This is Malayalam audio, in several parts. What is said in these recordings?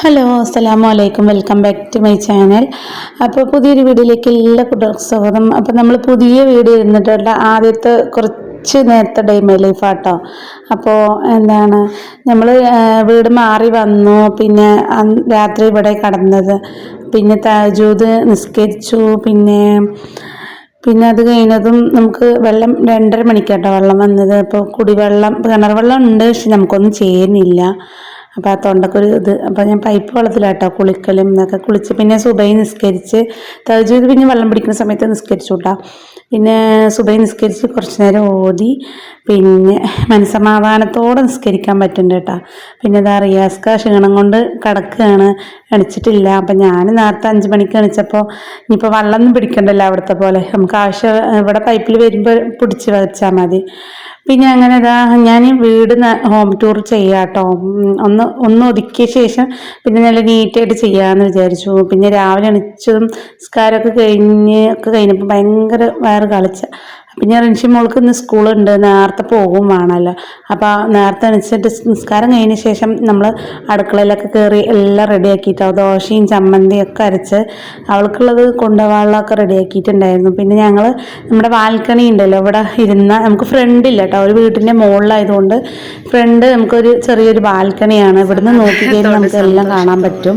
ഹലോ അസ്സലാമു അലൈക്കും welcome back to my channel. അപ്പോൾ പുതിയൊരു വീഡിയോയിലേക്ക് എല്ലാ കുട്ടികൾക്കും സ്വാഗതം. അപ്പോൾ നമ്മൾ പുതിയ വീഡിയോ ഇരുന്നിട്ടുള്ള ആദ്യത്തെ കുറച്ച് നേരത്തെ ഡേ മൈ ലൈഫ് ആട്ടോ. അപ്പോൾ എന്താണ് നമ്മൾ വീട് മാറി വന്നു. പിന്നെ രാത്രി ഇവിടെ കടന്നത്. പിന്നെ തജൂത് നിസ്കരിച്ചു. പിന്നെ പിന്നെ അത് കഴിഞ്ഞതും നമുക്ക് വെള്ളം രണ്ടര മണിക്കാട്ടോ വെള്ളം വന്നത്. അപ്പോൾ കുടിവെള്ളം കിണർ വെള്ളം ഉണ്ട് പക്ഷെ നമുക്കൊന്നും ചെയ്യുന്നില്ല. അപ്പോൾ ആ തൊണ്ടക്കൊരു ഇത്. അപ്പോൾ ഞാൻ പൈപ്പ് വെള്ളത്തിലാട്ടോ കുളിക്കലും എന്നൊക്കെ കുളിച്ച് പിന്നെ സുബൈ നിസ്കരിച്ച് തജൂദ് പിന്നെ വെള്ളം പിടിക്കുന്ന സമയത്ത് നിസ്കരിച്ചു കേട്ടോ പിന്നെ സുബൈ നിസ്കരിച്ച് കുറച്ച് നേരം ഓതി പിന്നെ മനസമാധാനത്തോടെ നിസ്കരിക്കാൻ പറ്റുന്നുണ്ട് കേട്ടോ. പിന്നെ ഇതാ റിയാസ്ക ക്ഷീണം കൊണ്ട് കിടക്കുകയാണ്. എണിച്ചിട്ടില്ല അപ്പം ഞാൻ നേരത്തെ അഞ്ച് മണിക്ക് എണിച്ചപ്പോൾ ഇനിയിപ്പോൾ വെള്ളമൊന്നും പിടിക്കണ്ടല്ലോ അവിടുത്തെ പോലെ. നമുക്ക് ആവശ്യം ഇവിടെ പൈപ്പിൽ വരുമ്പോൾ പിടിച്ച് വെച്ചാൽ മതി. പിന്നെ അങ്ങനെ ഇതാ ഞാൻ വീട് ഹോം ടൂർ ചെയ്യാട്ടോ. കേട്ടോ ഒന്ന് ഒന്ന് ഒതുക്കിയ ശേഷം പിന്നെ നല്ല നീറ്റായിട്ട് ചെയ്യാമെന്ന് വിചാരിച്ചു. പിന്നെ രാവിലെ എണിച്ചതും സ്കാരമൊക്കെ കഴിഞ്ഞ് ഒക്കെ കഴിഞ്ഞപ്പോൾ ഭയങ്കര വയറ് കളിച്ച പിന്നെ റിൻഷി മോൾക്ക് ഇന്ന് സ്കൂളുണ്ട് നേരത്തെ പോകും വേണമല്ലോ. അപ്പോൾ നേരത്തെ അനുസരിച്ചിട്ട് നിസ്കാരം കഴിഞ്ഞ ശേഷം നമ്മൾ അടുക്കളയിലൊക്കെ കയറി എല്ലാം റെഡിയാക്കിയിട്ടാവും ദോശയും ചമ്മന്തിയും ഒക്കെ അരച്ച് അവൾക്കുള്ളത് കൊണ്ടുപോകാനുള്ളതൊക്കെ റെഡിയാക്കിയിട്ടുണ്ടായിരുന്നു പിന്നെ ഞങ്ങൾ നമ്മുടെ ബാൽക്കണി ഉണ്ടല്ലോ ഇവിടെ ഇരുന്ന നമുക്ക് ഫ്രണ്ട് ഇല്ല കേട്ടോ. ഒരു വീട്ടിന്റെ മുകളിലായതുകൊണ്ട് ഫ്രണ്ട് നമുക്കൊരു ചെറിയൊരു ബാൽക്കണിയാണ്. ഇവിടുന്ന് നോക്കിക്കഴിഞ്ഞാൽ നമുക്ക് എല്ലാം കാണാൻ പറ്റും.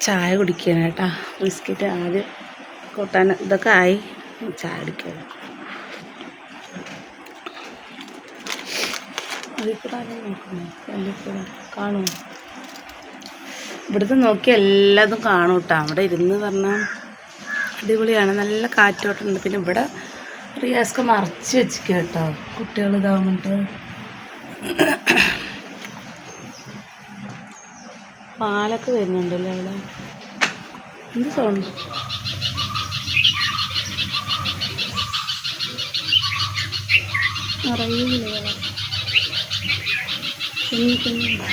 ചായ കുടിക്കണം കേട്ടോ ബിസ്ക്കറ്റ് ആദ്യം കൂട്ടാൻ ഇതൊക്കെ ആയി. ചായ കുടിക്കണം കാണുമോ? ഇവിടുത്തെ നോക്കി എല്ലാതും കാണും കേട്ടോ അവിടെ ഇരുന്ന് പറഞ്ഞാൽ അടിപൊളിയാണ്. നല്ല കാറ്റോട്ടുണ്ട്. പിന്നെ ഇവിടെ റിയാസ്ക്ക് മറച്ച് വെച്ചിരിക്കുക കേട്ടോ. കുട്ടികൾ ഇതാവുന്നുണ്ട്. പാലൊക്കെ വരുന്നുണ്ടല്ലോ അവിടെ? എന്ത് sound? Arayulo. Gamitin nyo ba?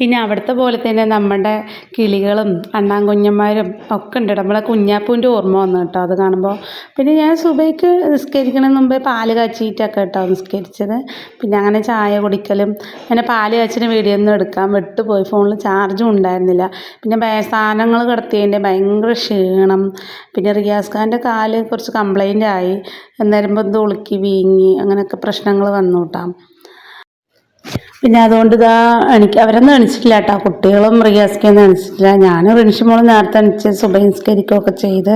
പിന്നെ അവിടുത്തെ പോലെ തന്നെ നമ്മുടെ കിളികളും അണ്ണാൻകുഞ്ഞന്മാരും ഒക്കെ ഉണ്ട് നമ്മളെ കുഞ്ഞാപ്പൂന്റെ ഓർമ്മ വന്നു കേട്ടോ അത് കാണുമ്പോൾ പിന്നെ ഞാൻ സുബൈക്ക് നിസ്കരിക്കണതിന് മുമ്പേ പാൽ കാച്ചിയിട്ടൊക്കെ കേട്ടോ നിസ്കരിച്ചത്. പിന്നെ അങ്ങനെ ചായ കുടിക്കലും അങ്ങനെ പാൽ കാച്ചിന് വീഡിയോ ഒന്നും എടുക്കാൻ വിട്ടുപോയി. ഫോണിൽ ചാർജും ഉണ്ടായിരുന്നില്ല. പിന്നെ സാധനങ്ങൾ കിടത്തിയതിന്റെ ഭയങ്കര ക്ഷീണം. പിന്നെ റിയാസ് ഖാന്റെ കാൽ കുറച്ച് കംപ്ലൈന്റ് ആയി. അന്നേരം ഇത് ഉളുക്കി വീങ്ങി അങ്ങനെയൊക്കെ പ്രശ്നങ്ങൾ വന്നു കേട്ടോ. പിന്നെ അതുകൊണ്ട് ഇതാ എനിക്ക് അവരൊന്നും എണിച്ചിട്ടില്ല കേട്ടോ. കുട്ടികളും റിയാസ്ക്കൊന്നും എണിച്ചിട്ടില്ല. ഞാനും റിൻഷിമോളും നേരത്തെ എണിച്ച് സുബഹിസ്കരിക്കുകയൊക്കെ ചെയ്ത്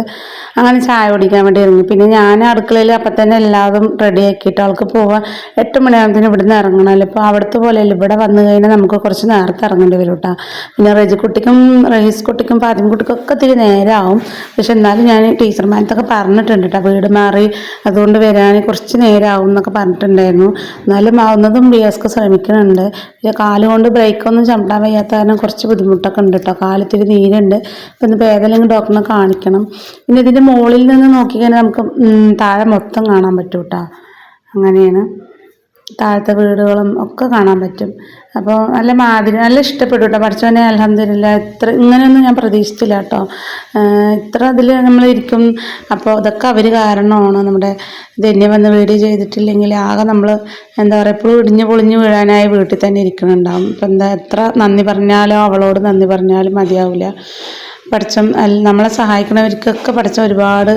അങ്ങനെ ചായ കുടിക്കാൻ വേണ്ടി ഇറങ്ങി. പിന്നെ ഞാൻ അടുക്കളയിൽ അപ്പം തന്നെ എല്ലാതും റെഡിയാക്കിയിട്ട് ആൾക്ക് പോവാൻ എട്ട് മണിയാകുമ്പത്തിന് ഇവിടുന്ന് ഇറങ്ങണമല്ലോ ഇപ്പോൾ അവിടുത്തെ പോലെയല്ല. ഇവിടെ വന്നു കഴിഞ്ഞാൽ നമുക്ക് കുറച്ച് നേരത്തെ ഇറങ്ങേണ്ടി വരും കേട്ടോ. പിന്നെ റജിക്കുട്ടിക്കും റഹീസ് കുട്ടിക്കും ഫാത്തിമ കുട്ടിക്കും ഒക്കെ ഇത്തിരി നേരമാവും പക്ഷെ എന്നാലും ഞാൻ ടീച്ചർമാരത്തൊക്കെ പറഞ്ഞിട്ടുണ്ട് കേട്ടോ. വീട് മാറി അതുകൊണ്ട് വരാൻ കുറച്ച് നേരമാവും എന്നൊക്കെ പറഞ്ഞിട്ടുണ്ടായിരുന്നു. എന്നാലും ആവുന്നതും റിയാസ്ക്ക് ശ്രമിക്കുന്നുണ്ട് പിന്നെ കാൽ കൊണ്ട് ബ്രേക്കൊന്നും ചവിട്ടാൻ വയ്യാത്ത കാരണം കുറച്ച് ബുദ്ധിമുട്ടൊക്കെ ഉണ്ട് കേട്ടോ കാലത്തിരി നീരുണ്ട്. അപ്പം ഇന്നിപ്പോൾ ഏതെങ്കിലും ഡോക്ടറിനെ കാണിക്കണം. പിന്നെ ഇതിന്റെ മുകളിൽ നിന്ന് നോക്കിക്കഴിഞ്ഞാൽ നമുക്ക് താഴെ മൊത്തം കാണാൻ പറ്റും കേട്ടോ അങ്ങനെയാണ്. താഴത്തെ വീടുകളും ഒക്കെ കാണാൻ പറ്റും. അപ്പോൾ നല്ല മാതിരി നല്ല ഇഷ്ടപ്പെട്ടു കേട്ടോ പഠിച്ചവനെ അലഹമില്ല ഇത്ര ഇങ്ങനെയൊന്നും ഞാൻ പ്രതീക്ഷിച്ചില്ല കേട്ടോ ഇത്ര അതിൽ നമ്മളിരിക്കും അപ്പോൾ ഇതൊക്കെ അവർ കാരണമാണ്. നമ്മുടെ ധന്യം വന്ന് വീഡിയോ ചെയ്തിട്ടില്ലെങ്കിൽ ആകെ നമ്മൾ എന്താ പറയുക എപ്പോഴും ഇടിഞ്ഞു പൊളിഞ്ഞു വീഴാനായി വീട്ടിൽ തന്നെ ഇരിക്കുന്നുണ്ടാവും. അപ്പം എന്താ എത്ര നന്ദി പറഞ്ഞാലോ അവളോട് നന്ദി പറഞ്ഞാലും മതിയാവില്ല പഠിച്ചം നമ്മളെ സഹായിക്കുന്നവർക്കൊക്കെ പഠിച്ച ഒരുപാട്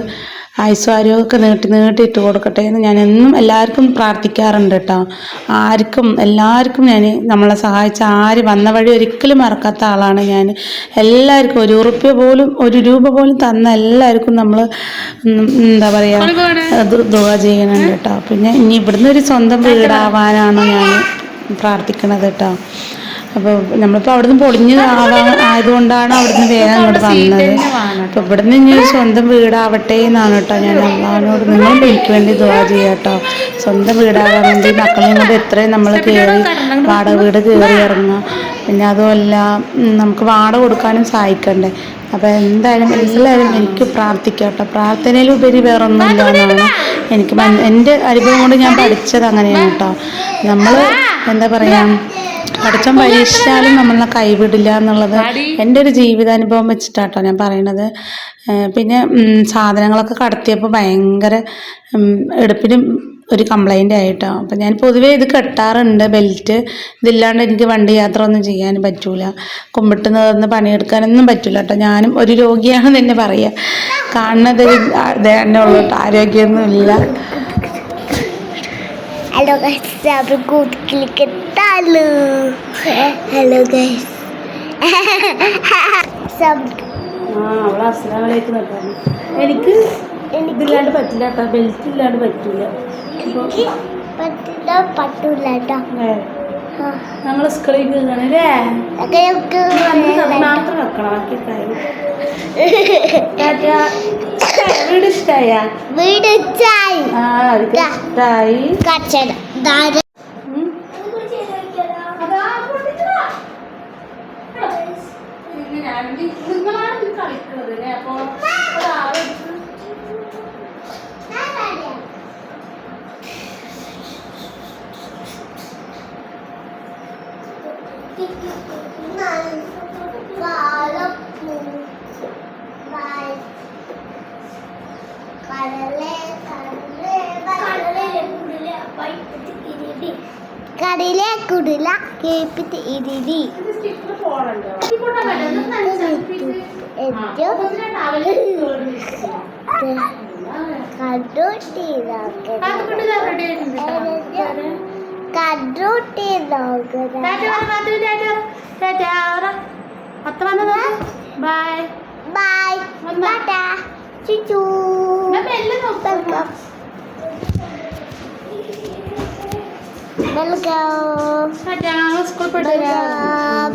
ആയുസ്സും ആരോഗ്യമൊക്കെ നീട്ടി നീട്ടി ഇട്ട് കൊടുക്കട്ടെ എന്ന് ഞാൻ എന്നും എല്ലാവർക്കും പ്രാർത്ഥിക്കാറുണ്ട് കേട്ടോ. ആർക്കും എല്ലാവർക്കും ഞാൻ നമ്മളെ സഹായിച്ച ആര് വന്ന വഴി ഒരിക്കലും മറക്കാത്ത ആളാണ് ഞാൻ. എല്ലാവർക്കും ഒരു ഉറുപ്പ്യ പോലും ഒരു രൂപ പോലും തന്ന എല്ലാവർക്കും നമ്മൾ എന്താ പറയുക ദുവ ചെയ്യണുണ്ട് കേട്ടോ. പിന്നെ ഇനി ഇവിടുന്ന് ഒരു സ്വന്തം വീടാവാനാണ് ഞാൻ പ്രാർത്ഥിക്കണത് കേട്ടോ. അപ്പോൾ നമ്മളിപ്പോൾ അവിടുന്ന് പൊളിഞ്ഞ് ആയതുകൊണ്ടാണ് അവിടുന്ന് വേഗം അങ്ങോട്ട് വന്നത്. അപ്പോൾ ഇവിടുന്ന് ഇനി സ്വന്തം വീടാവട്ടെ എന്നാണ് കേട്ടോ ഞാൻ അമ്മാവിനോട് നിങ്ങളും എനിക്ക് വേണ്ടി ദുവാ ചെയ്യാം കേട്ടോ സ്വന്തം വീടാകാൻ വേണ്ടി മക്കളെയും കൊണ്ട് എത്രയും നമ്മൾ കയറി വാടക വീട് കയറി ഇറങ്ങുക പിന്നെ അതുമല്ല നമുക്ക് വാട കൊടുക്കാനും സഹായിക്കണ്ടേ. അപ്പോൾ എന്തായാലും എല്ലാവരും എനിക്ക് പ്രാർത്ഥിക്കാം കേട്ടോ പ്രാർത്ഥനയിലുപരി വേറൊന്നുമില്ല എന്നാണ് എനിക്ക് എന്റെ അനുഭവം കൊണ്ട് ഞാൻ പഠിച്ചത് അങ്ങനെയാണ് കേട്ടോ നമ്മൾ എന്താ പറയുക പഠിച്ചം പരീക്ഷിച്ചാലും നമ്മളെ കൈവിടില്ല എന്നുള്ളത് എന്റെ ഒരു ജീവിതാനുഭവം വെച്ചിട്ടാട്ടോ ഞാൻ പറയണത്. പിന്നെ സാധനങ്ങളൊക്കെ കടത്തിയപ്പോൾ ഭയങ്കര എടുപ്പിനും ഒരു കംപ്ലൈന്റ് ആയിട്ടോ. അപ്പം ഞാൻ പൊതുവേ ഇത് കെട്ടാറുണ്ട് ബെൽറ്റ് ഇതില്ലാണ്ട് എനിക്ക് വണ്ടി യാത്ര ഒന്നും ചെയ്യാൻ പറ്റൂല. കുമ്പിട്ട് നിന്ന് പണിയെടുക്കാനൊന്നും പറ്റൂല കേട്ടോ ഞാനും ഒരു രോഗിയാണെന്ന് തന്നെ പറയുക കാണുന്നത് തന്നെ ഉള്ളൂ കേട്ടോ ആരോഗ്യമൊന്നുമില്ല. ഹലോ ഗൈസ് കൂട്ടിലേക്ക് ഹലോ ഗൈസ് അസ്സലാമലൈക്കും നിർത്താൻ എനിക്ക് ഇതില്ലാണ്ട് പറ്റില്ല കേട്ടോ. ബെൽറ്റ് ഇല്ലാണ്ട് പറ്റില്ല പറ്റില്ല പറ്റൂല കേട്ടോ. സ്കൂളിൽ കയറണല്ലേ മാത്രം വെക്കണം. ബാക്കി. വീട് ഇഷ്ടായ? വീട് ആ അവർക്ക് ഇഷ്ടായി. കച്ചട. കടയിലെ കുടില കേപ്പിട്ട് ഇരിടി ഇത് സ്റ്റിക്കർ പത്ത് വന്നത് ബൈ ബൈ ചുച്ചു വെൽക്കം സ്കൂൾ വെൽക്കം